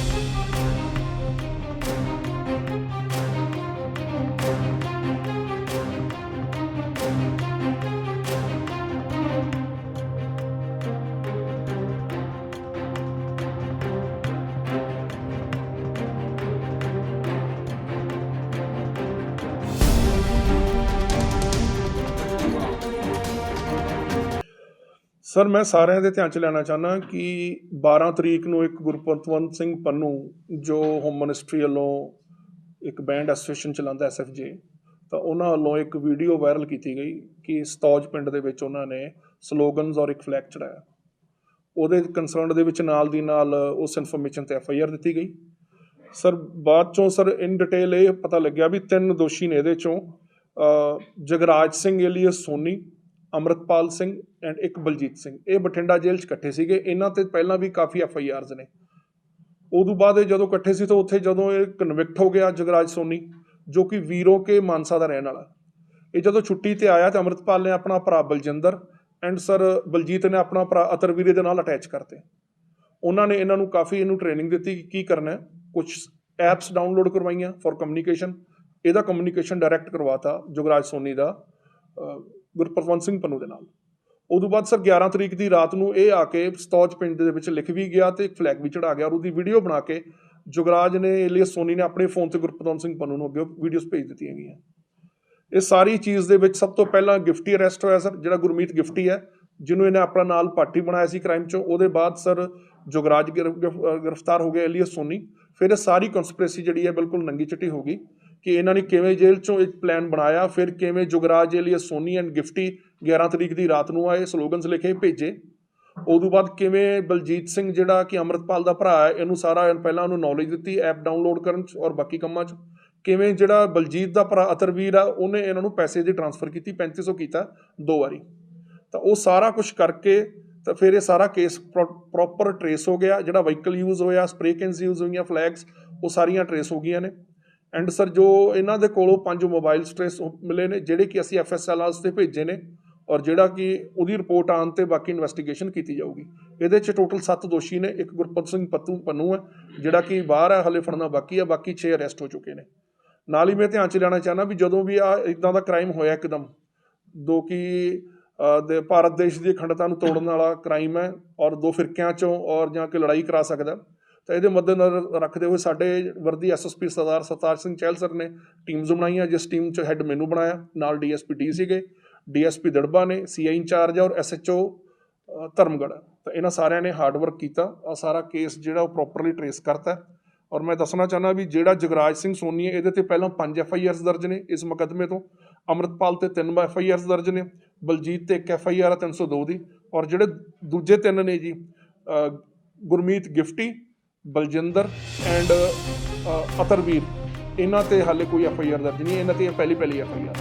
Thank you. Sir, ਮੈਂ ਸਾਰਿਆਂ ਦੇ ਧਿਆਨ ਚ ਲੈਣਾ ਚਾਹਨਾ ਕਿ 12 ਤਰੀਕ ਨੂੰ ਇੱਕ ਗੁਰਪਤਵੰਤ ਸਿੰਘ ਪੰਨੂ, ਜੋ ਹੋਮ ਮਿਨਿਸਟਰੀ ਵੱਲੋਂ ਇੱਕ ਬੈਂਡ ਐਸੋਸੀਏਸ਼ਨ ਚਲਾਉਂਦਾ ਐਸਐਫਜੇ ਤਾਂ ਉਹਨਾਂ ਵੱਲੋਂ ਇੱਕ ਵੀਡੀਓ ਵਾਇਰਲ ਕੀਤੀ ਗਈ ਕਿ ਸਤੌਜ ਪਿੰਡ ਦੇ ਵਿੱਚ ਉਹਨਾਂ ਨੇ ਸਲੋਗਨਸ ਔਰ ਇੱਕ ਫਲੈਗ ਚੜਾਇਆ ਉਹਦੇ ਕੰਸਰਨ ਦੇ ਵਿੱਚ ਨਾਲ ਦੀ ਨਾਲ ਉਸ ਇਨਫੋਰਮੇਸ਼ਨ ਤੇ ਐਫਆਈਆਰ ਦਿੱਤੀ ਗਈ। ਸਰ, ਬਾਅਦ ਚੋਂ ਸਰ ਇਨ ਡਿਟੇਲ ਇਹ ਪਤਾ ਲੱਗਿਆ ਵੀ ਤਿੰਨ ਦੋਸ਼ੀ ਨੇ ਇਹਦੇ ਚੋਂ ਜਗਰਾਜ ਸਿੰਘ ਏਲੀਅਸ ਸੋਨੀ ਅਮਰਤਪਾਲ ਸਿੰਘ ਐਂਡ ਇੱਕ ਬਲਜੀਤ ਸਿੰਘ। ਇਹ ਬਠਿੰਡਾ ਜੇਲ੍ਹ 'ਚ ਇਕੱਠੇ ਸੀਗੇ। ਇਹਨਾਂ ਤੇ ਪਹਿਲਾਂ ਵੀ ਕਾਫੀ ਐਫ ਆਈ ਆਰਜ਼ ਨੇ। ਉਦੋਂ ਬਾਅਦ ਇਹ ਜਦੋਂ ਇਕੱਠੇ ਸੀ ਤਾਂ ਉੱਥੇ ਜਦੋਂ ਇਹ ਕਨਵਿਕਟ ਹੋ ਗਿਆ ਜਗਰਾਜ ਸੋਨੀ, ਜੋ ਕਿ ਵੀਰੋ ਕੇ ਮਾਨਸਾ ਦਾ ਰਹਿਣ ਵਾਲਾ। ਇਹ ਜਦੋਂ ਛੁੱਟੀ ਤੇ ਆਇਆ ਤਾਂ ਅਮਰਤਪਾਲ ਨੇ ਆਪਣਾ ਭਰਾ ਬਲਜਿੰਦਰ ਐਂਡ ਸਰ ਬਲਜੀਤ ਨੇ ਆਪਣਾ ਭਰਾ ਅਤਰਵੀਰੇ ਦੇ ਨਾਲ ਅਟੈਚ ਕਰਤੇ। ਉਹਨਾਂ ਨੇ ਇਹਨਾਂ ਨੂੰ ਕਾਫੀ ਇਹਨੂੰ ਟ੍ਰੇਨਿੰਗ ਦਿੱਤੀ ਕਿ ਕੀ ਕਰਨਾ ਹੈ। ਕੁਝ ਐਪਸ ਡਾਊਨਲੋਡ ਕਰਵਾਈਆਂ ਫॉर ਕਮਿਊਨੀਕੇਸ਼ਨ ਇਹਦਾ ਕਮਿਊਨੀਕੇਸ਼ਨ ਡਾਇਰੈਕਟ ਕਰਵਾਤਾ ਜੁਗਰਾਜ ਸੋਨੀ ਦਾ। ਗੁਰਪ੍ਰਵੰਤ ਸਿੰਘ ਪੰਨੂ ਦੇ ਨਾਲ। ਉਦੋਂ ਬਾਅਦ ਸਰ 11 ਤਰੀਕ ਦੀ ਰਾਤ ਨੂੰ ਇਹ ਆ ਕੇ ਸਤੌਜ ਪਿੰਡ ਦੇ ਵਿੱਚ ਲਿਖ ਵੀ ਗਿਆ ਤੇ ਇੱਕ ਫਲੈਗ ਵੀ ਚੜਾ ਗਿਆ ਔਰ ਉਹਦੀ ਵੀਡੀਓ ਬਣਾ ਕੇ ਜੁਗਰਾਜ ਨੇ, ਏਲੀਅਸ ਸੋਨੀ ਨੇ ਆਪਣੇ ਫੋਨ ਤੇ ਗੁਰਪ੍ਰਵੰਤ ਸਿੰਘ ਪੰਨੂ ਨੂੰ ਅੱਗੇ ਵੀਡੀਓਜ਼ ਭੇਜ ਦਿੱਤੀਆਂ ਗਈਆਂ। ਇਹ ਸਾਰੀ ਚੀਜ਼ ਦੇ ਵਿੱਚ ਸਭ ਤੋਂ ਪਹਿਲਾਂ ਗਿਫਟੀ ਅਰੈਸਟ ਹੋਇਆ ਸਰ, ਜਿਹੜਾ ਗੁਰਮੀਤ ਗਿਫਟੀ ਹੈ, ਜਿਹਨੂੰ ਇਹਨੇ ਆਪਣਾ ਨਾਲ ਪਾਰਟੀ ਬਣਾਇਆ ਸੀ ਕ੍ਰਾਈਮ ਚੋਂ। ਉਹਦੇ ਬਾਅਦ ਸਰ ਜੁਗਰਾਜ ਗਿਰ- ਗਿਰ- ਗ੍ਰਿਫਤਾਰ ਹੋ ਗਿਆ ਏਲੀਅਸ ਸੋਨੀ। ਫਿਰ ਇਹ ਸਾਰੀ ਕਨਸਪੀਰੇਸੀ ਜਿਹੜੀ ਹੈ ਬਿਲਕੁਲ ਨੰਗੀ ਚਿੱਟੀ ਹੋ ਗਈ। ਕਿ ਇਹਨਾਂ ਨੇ ਕਿਵੇਂ ਜੇਲ੍ਹ ਚੋਂ ਇੱਕ ਪਲਾਨ ਬਣਾਇਆ, ਫਿਰ ਕਿਵੇਂ ਜੁਗਰਾਜ ਏਲੀਅਸ ਸੋਨੀ ਐਂਡ ਗਿਫਟੀ 11 ਤਰੀਕ ਦੀ ਰਾਤ ਨੂੰ ਆਏ, ਸਲੋਗਨਸ ਲਿਖੇ, ਭੇਜੇ। ਉਦੋਂ ਬਾਅਦ ਕਿਵੇਂ ਬਲਜੀਤ ਸਿੰਘ ਜਿਹੜਾ ਕਿ ਅੰਮ੍ਰਿਤਪਾਲ ਦਾ ਭਰਾ ਹੈ, ਇਹਨੂੰ ਸਾਰਾ ਪਹਿਲਾਂ ਉਹਨੂੰ ਨੌਲੇਜ ਦਿੱਤੀ ਐਪ ਡਾਊਨਲੋਡ ਕਰਨ ਚ ਔਰ ਬਾਕੀ ਕੰਮਾਂ 'ਚ। ਕਿਵੇਂ ਜਿਹੜਾ ਬਲਜੀਤ ਦਾ ਭਰਾ ਅਤਰਵੀਰ ਆ, ਉਹਨੇ ਇਹਨਾਂ ਨੂੰ ਪੈਸੇ ਦੀ ਟ੍ਰਾਂਸਫਰ ਕੀਤੀ 3500 ਕੀਤਾ ਦੋ ਵਾਰੀ। ਤਾਂ ਉਹ ਸਾਰਾ ਕੁਝ ਕਰਕੇ ਤਾਂ ਫਿਰ ਇਹ ਸਾਰਾ ਕੇਸ ਪ੍ਰੋਪਰ ਟਰੇਸ ਹੋ ਗਿਆ, ਜਿਹੜਾ ਵਹੀਕਲ ਯੂਜ਼ ਹੋਇਆ ਸਪਰੇ ਕੈਨਸ ਯੂਜ਼ ਹੋਈਆਂ ਫਲੈਗਸ ਉਹ ਸਾਰੀਆਂ ਟਰੇਸ ਹੋ ਗਈਆਂ ਨੇ। ਐਂਡ ਸਰ ਜੋ ਇਹਨਾਂ ਦੇ ਕੋਲੋਂ ਪੰਜ ਮੋਬਾਈਲ ਟਰੇਸ ਮਿਲੇ ਨੇ, ਜਿਹੜੇ ਕਿ ਅਸੀਂ ਐਫਐਸਐਲ 'ਤੇ ਭੇਜੇ ਨੇ ਔਰ ਜਿਹੜਾ ਕਿ ਉਹਦੀ ਰਿਪੋਰਟ ਆਉਣ ਤੇ ਬਾਕੀ ਇਨਵੈਸਟੀਗੇਸ਼ਨ ਕੀਤੀ ਜਾਊਗੀ। ਇਹਦੇ 'ਚ ਟੋਟਲ 7 ਦੋਸ਼ੀ ਨੇ, ਇੱਕ ਗੁਰਪ੍ਰੀਤ ਸਿੰਘ ਪੱਤੂ ਪੰਨੂ ਹੈ, ਜਿਹੜਾ ਕਿ ਬਾਹਰ ਹੈ, ਹਲੇ ਫੜਨਾ ਬਾਕੀ ਹੈ, ਬਾਕੀ 6 ਅਰੈਸਟ ਹੋ ਚੁੱਕੇ ਨੇ। ਨਾਲ ਹੀ ਮੈਂ ਧਿਆਨ 'ਚ ਲੈਣਾ ਚਾਹਨਾ ਵੀ ਜਦੋਂ ਵੀ ਆ ਇਦਾਂ ਦਾ ਕ੍ਰਾਈਮ ਹੋਇਆ ਇੱਕਦਮ, ਦੋ ਕਿ ਦੇ ਭਾਰਤ ਦੇਸ਼ ਦੀ ਅਖੰਡਤਾ ਨੂੰ ਤੋੜਨ ਵਾਲਾ ਕ੍ਰਾਈਮ ਹੈ ਔਰ ਦੋ ਫਿਰਕਿਆਂ ਚੋਂ ਔਰ ਜਾਂ ਕਿ ਲੜਾਈ ਕਰਾ ਸਕਦਾ ਤਾਂ ਇਹਦੇ ਮੱਦੇਨਜ਼ਰ ਰੱਖਦੇ ਹੋਏ ਸਾਡੇ ਵਰਦੀ ਐਸਐਸਪੀ ਸਰਦਾਰ ਸਰਤਾਜ ਸਿੰਘ ਚਹਿਲ ਸਰ ਨੇ ਟੀਮਸ ਬਣਾਈਆਂ, ਜਿਸ ਟੀਮ 'ਚ ਹੈੱਡ ਮੈਨੂੰ ਬਣਾਇਆ, ਨਾਲ ਡੀਐਸਪੀ ਡੀ ਸੀਗੇ ਡੀਐਸਪੀ ਦੜਬਾ ਨੇ ਸੀਆਈ ਇੰਚਾਰਜ ਔਰ ਐਸਐਚਓ ਧਰਮਗੜ੍ਹ। ਤਾਂ ਇਹਨਾਂ ਸਾਰਿਆਂ ਨੇ ਹਾਰਡ ਵਰਕ ਕੀਤਾ ਆ ਸਾਰਾ ਕੇਸ ਜਿਹੜਾ ਉਹ ਪ੍ਰੋਪਰਲੀ ਟਰੇਸ ਕਰਤਾ। ਔਰ ਮੈਂ ਦੱਸਣਾ ਚਾਹੁੰਦਾ ਵੀ ਜਿਹੜਾ ਜਗਰਾਜ ਸਿੰਘ ਸੋਨੀ ਹੈ, ਇਹਦੇ ਤੇ ਪਹਿਲਾਂ 5 ਐਫ ਆਈ ਆਰਸ ਦਰਜ ਨੇ ਇਸ ਮੁਕੱਦਮੇ ਤੋਂ। ਅਮਰਤਪਾਲ ਤੇ 3 ਐਫ ਆਈ ਆਰਸ ਦਰਜ ਨੇ, ਬਲਜੀਤ ਤੇ ਇੱਕ ਐਫ ਆਈ ਆਰ 302 ਦੀ ਔਰ ਜਿਹੜੇ ਦੂਜੇ ਤਿੰਨ ਨੇ ਜੀ ਗੁਰਮੀਤ ਗਿਫਟੀ ਬਲਜਿੰਦਰ ਐਂਡ ਅਤਰਵੀਰ, ਇਹਨਾਂ ਤੇ ਹਾਲੇ ਕੋਈ ਐਫ ਆਈ ਆਰ ਦਰਜ ਨਹੀਂ, ਇਹਨਾਂ ਤੇ ਇਹ ਪਹਿਲੀ ਪਹਿਲੀ ਐਫ ਆਈ ਆਰ